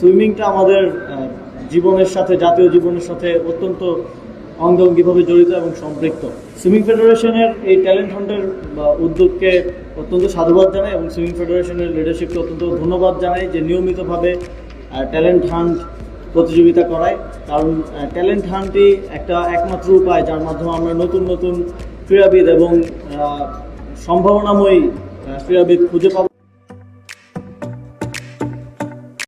সুইমিংটা আমাদের জীবনের সাথে, জাতীয় জীবনের সাথে অত্যন্ত অঙ্গাঙ্গিভাবে জড়িত এবং সম্পৃক্ত। সুইমিং ফেডারেশনের এই ট্যালেন্ট হান্টের উদ্যোগকে অত্যন্ত সাধুবাদ জানাই এবং সুইমিং ফেডারেশনের লিডারশিপকে অত্যন্ত ধন্যবাদ জানাই যে নিয়মিতভাবে ট্যালেন্ট হান্ট প্রতিযোগিতা করায়। কারণ ট্যালেন্ট হান্টই একটা একমাত্র উপায় যার মাধ্যমে আমরা নতুন নতুন ক্রীড়াবিদ এবং সম্ভাবনাময়ী ক্রীড়াবিদ খুঁজে পাবো।